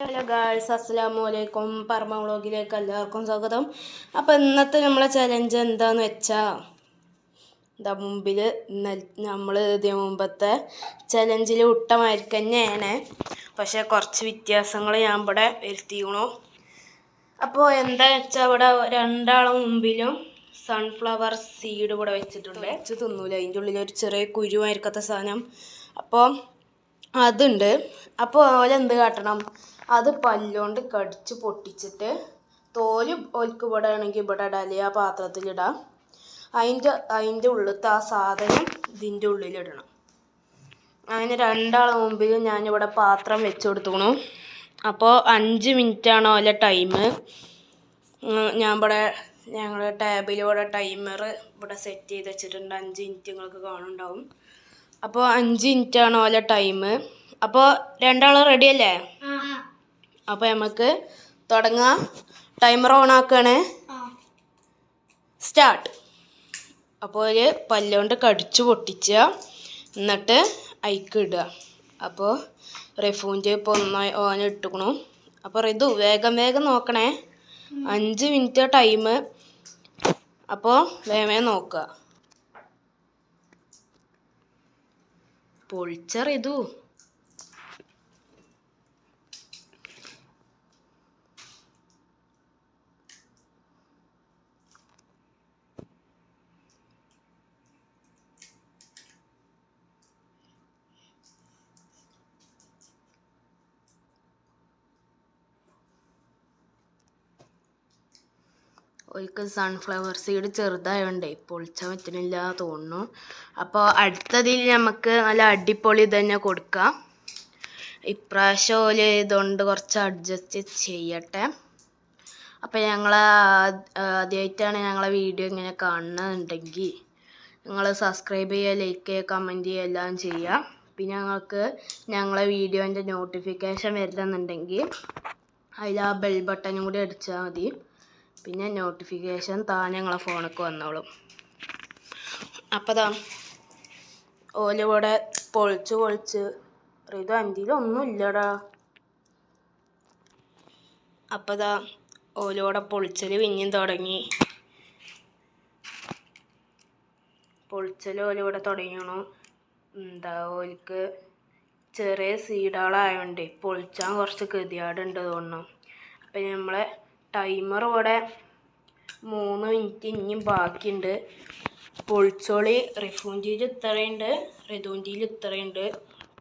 Hello girls അസ്സലാമു അലൈക്കും പർമ വ്ളോഗിലേക്ക് എല്ലാവർക്കും സ്വാഗതം. അപ്പോൾ ഇന്നത്തെ നമ്മളെ ചലഞ്ച് എന്താന്ന് വെച്ചാൽ ഇതാ മുമ്പിൽ നമ്മൾ ഇതിന് മുമ്പത്തെ ചലഞ്ചിൽ വിട്ടമായിരിക്കും പക്ഷേ കുറച്ച് വ്യത്യാസങ്ങൾ ഞാൻ ഇവിടെ വരുത്തിക്കണു അപ്പോൾ എന്താ വെച്ചാൽ ഇവിടെ രണ്ടാളെ മുമ്പിലും സൺഫ്ലവർ സീഡ് ഇവിടെ വെച്ചിട്ടുണ്ട്. വെച്ച് തിന്നൂല. അതിന്റെ ഉള്ളിൽ ഒരു ചെറിയ കുരുവായിരിക്കാത്ത സാധനം. അപ്പോൾ അതുണ്ട്. അപ്പോൾ ഓലെന്ത് കാട്ടണം? അത് പല്ലുകൊണ്ട് കടിച്ച് പൊട്ടിച്ചിട്ട് തോൽ ഓൽക്ക് ഇവിടെ ആണെങ്കിൽ ഇവിടെ ഇടാം അല്ലെങ്കിൽ ആ പാത്രത്തിലിടാം അതിന്റെ അതിന്റെ ഉള്ളിലത്തെ ആ സാധനം ഇതിന്റെ ഉള്ളിലിടണം അങ്ങനെ രണ്ടാളെ മുമ്പിൽ ഞാനിവിടെ പാത്രം വെച്ച് കൊടുത്തുണു അപ്പോൾ അഞ്ച് മിനിറ്റാണ് ഓലെ ടൈം ഞാൻ ഇവിടെ ഞങ്ങളുടെ ടാബിലൂടെ ടൈമർ ഇവിടെ സെറ്റ് ചെയ്ത് വെച്ചിട്ടുണ്ട്. അഞ്ച് മിനിറ്റ് നിങ്ങൾക്ക് കാണുന്നുണ്ടാവും. അപ്പോൾ അഞ്ച് ആണ് ഓല ടൈം അപ്പോൾ രണ്ടാളും റെഡി അല്ലേ? അപ്പോൾ നമുക്ക് തുടങ്ങാം. ടൈമർ ഓൺ ആക്കുകയാണ് സ്റ്റാർട്ട് അപ്പോൾ ഒരു പല്ലുകൊണ്ട് കടിച്ചു പൊട്ടിച്ച എന്നിട്ട് അയക്ക് ഇടുക. അപ്പോൾ റെഫൂന്റെ ഇപ്പോൾ ഒന്നായി ഓന ഇട്ടുക്കണു. അപ്പോൾ റിതു വേഗം വേഗം നോക്കണേ. അഞ്ച് മിനിറ്റ് ടൈം അപ്പോൾ വേഗം വേഗം നോക്കുക. പൊളിച്ച ഒരിക്കൽ സൺഫ്ലവർ സീഡ് ചെറുതായോണ്ടേ പൊളിച്ചാൻ പറ്റുന്നില്ല തോന്നുന്നു. അപ്പോൾ അടുത്തതിൽ നമുക്ക് നല്ല അടിപൊളി തന്നെ കൊടുക്കാം. ഇപ്രാവശ്യം ഓൽ ഇതുകൊണ്ട് കുറച്ച് അഡ്ജസ്റ്റ് ചെയ്യട്ടെ. അപ്പോൾ ഞങ്ങൾ ആദ്യമായിട്ടാണ് ഞങ്ങളെ വീഡിയോ ഇങ്ങനെ കാണുന്നുണ്ടെങ്കിൽ നിങ്ങൾ സബ്സ്ക്രൈബ് ചെയ്യുക ലൈക്ക് ചെയ്യുക കമന്റ് ചെയ്യുക എല്ലാം ചെയ്യുക. പിന്നെ ഞങ്ങൾക്ക് ഞങ്ങളെ വീഡിയോന്റെ നോട്ടിഫിക്കേഷൻ വരുന്നുണ്ടെങ്കിൽ അതിൽ ആ ബെൽ ബട്ടനും കൂടി അടിച്ചാൽ മതി. പിന്നെ നോട്ടിഫിക്കേഷൻ താ ഞങ്ങളെ ഫോണിലേക്ക് വന്നോളും. അപ്പോൾ ദാ ഓലിവിടെ പൊളിച്ച് പൊളിച്ച് ഇത് അഞ്ചിൽ ഒന്നും ഇല്ലടാ. അപ്പോൾ ദാ ഓലോടെ പൊളിച്ചൽ പിന്നെയും തുടങ്ങി. പൊളിച്ചൽ ഓലിവിടെ തുടങ്ങിയണു. എന്താ ഓലിക്ക് ചെറിയ സീഡുകളായതുകൊണ്ട് പൊളിച്ചാൻ കുറച്ച് ഗതിയാടുണ്ട് തോന്നുന്നു. അപ്പം നമ്മളെ ടൈമർ ഇവിടെ മൂന്ന് മിനിറ്റ് ഇനിയും ബാക്കിയുണ്ട്. പൊളിച്ചോളി. റിഫൂന്റെയിൽ ഇത്രയുണ്ട്. റിതുവിന്റെയിൽ ഇത്രയുണ്ട്.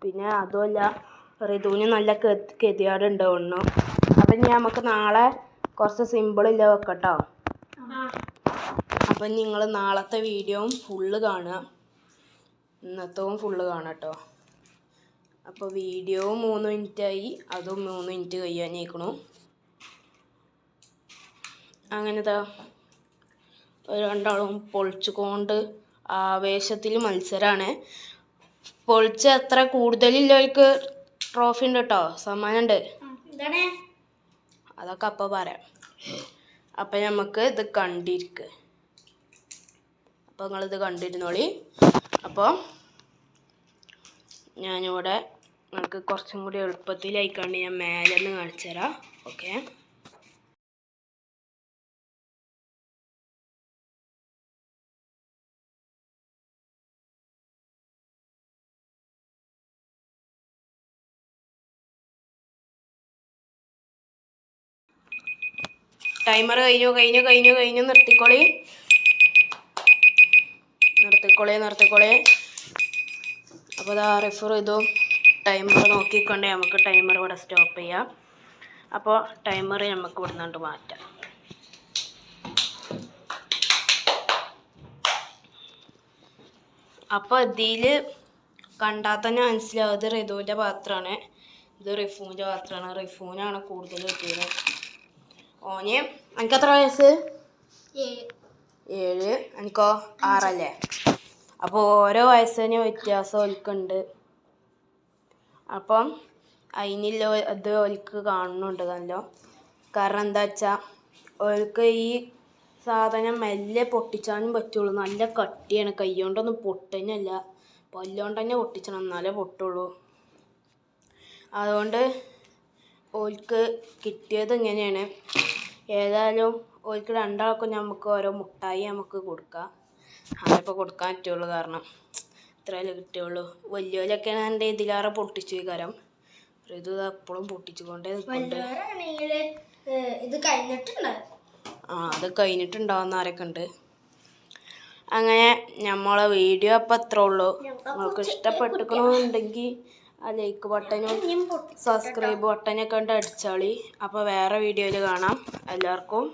പിന്നെ അതുമല്ല റിതുവിന് നല്ല കെതിയാടുണ്ട് ഒന്നു. അപ്പം ഇനി നമുക്ക് നാളെ കുറച്ച് സിമ്പിളില്ല വെക്കട്ടോ? അപ്പം നിങ്ങൾ നാളത്തെ വീഡിയോയും ഫുള്ള് കാണുക. ഇന്നത്തവും ഫുള്ള് കാണാം അപ്പോൾ വീഡിയോ മൂന്ന് മിനിറ്റായി. അതും മൂന്ന് മിനിറ്റ് കഴിയാനേക്കണു അങ്ങനെതാ രണ്ടാളും പൊളിച്ചുകൊണ്ട് ആവേശത്തിൽ മത്സരമാണ് പൊളിച്ച് എത്ര കൂടുതലില്ലവർക്ക് ട്രോഫി ഉണ്ട് കേട്ടോ സമ്മാനമുണ്ട് അതൊക്കെ അപ്പോൾ പറയാം. അപ്പം നമുക്ക് ഇത് കണ്ടിരിക്ക. കണ്ടിരിക്കുക അപ്പോൾ നിങ്ങളിത് കണ്ടിരുന്നോളി. അപ്പോൾ ഞാനിവിടെ നിങ്ങൾക്ക് കുറച്ചും കൂടി എളുപ്പത്തിലായിക്കാണ്ട് ഞാൻ മേലെ നിന്ന് കാണിച്ചു തരാം ഓക്കെ. ടൈമർ കഴിഞ്ഞു കഴിഞ്ഞു കഴിഞ്ഞു കഴിഞ്ഞു. നിർത്തിക്കോളി. നിർത്തിക്കോളി നിർത്തിക്കോളി. അപ്പോൾ ഇതാ റെഫർ ചെയ്തു. ടൈമർ നോക്കിക്കൊണ്ട് നമുക്ക് ടൈമർ ഇവിടെ സ്റ്റോപ്പ് ചെയ്യാം. അപ്പോൾ ടൈമർ നമുക്ക് ഇവിടെ നിന്നുകൊണ്ട് മാറ്റാം. അപ്പോൾ ഇതിൽ കണ്ടാൽ തന്നെ മനസ്സിലാവും റിതുവിന്റെ പാത്രമാണ്. ഇത് റിഫൂന്റെ പാത്രമാണ്. റിഫൂനാണ് കൂടുതൽ കിട്ടിയത്. ഓന് എനിക്ക് എത്ര വയസ്സ്? ഏഴ്. എനിക്കോ ആറല്ലേ? അപ്പോൾ ഓരോ വയസ്സിന് വ്യത്യാസം ഓൽക്കുണ്ട്. അപ്പം അതിനില്ലോ ഇത് ഓൽക്ക് കാണുന്നുണ്ട് നല്ലോ. കാരണം എന്താ വെച്ചാൽ ഓൽക്ക് ഈ സാധനം മെല്ലെ പൊട്ടിച്ചാനും പറ്റുള്ളൂ. നല്ല കട്ടിയാണ്. കൈ കൊണ്ടൊന്നും പൊട്ടുന്നല്ല പല്ലുകൊണ്ട് തന്നെ പൊട്ടിച്ചണം. എന്നാലേ പൊട്ടുള്ളൂ. അതുകൊണ്ട് ഓൽക്ക് കിട്ടിയത് ഇങ്ങനെയാണ്. ഏതായാലും ഓൽക്ക് രണ്ടാൾക്കും നമുക്ക് ഓരോ മുട്ടായി നമുക്ക് കൊടുക്കാം. അതിപ്പോൾ കൊടുക്കാൻ പറ്റുള്ളൂ കാരണം ഇത്രയല്ലേ കിട്ടുള്ളൂ വലിയവരൊക്കെ എന്റെ ഇതിലാറെ പൊട്ടിച്ചു കരം. ഇത് എപ്പോഴും പൊട്ടിച്ചുകൊണ്ടേ ഇത് കഴിഞ്ഞിട്ടുണ്ട്? ആ അത് കഴിഞ്ഞിട്ടുണ്ടാവുന്ന ആരൊക്കെ ഉണ്ട്? അങ്ങനെ നമ്മളെ വീഡിയോ അപ്പം അത്രേ ഉള്ളൂ. നിങ്ങൾക്ക് ഇഷ്ടപ്പെട്ടിക്കണമെന്നുണ്ടെങ്കിൽ ആ ലൈക്ക് ബട്ടനും സബ്സ്ക്രൈബ് ബട്ടനൊക്കെ ഉണ്ട് അടിച്ചോളി. അപ്പോൾ വേറെ വീഡിയോയിൽ കാണാം. എല്ലാവർക്കും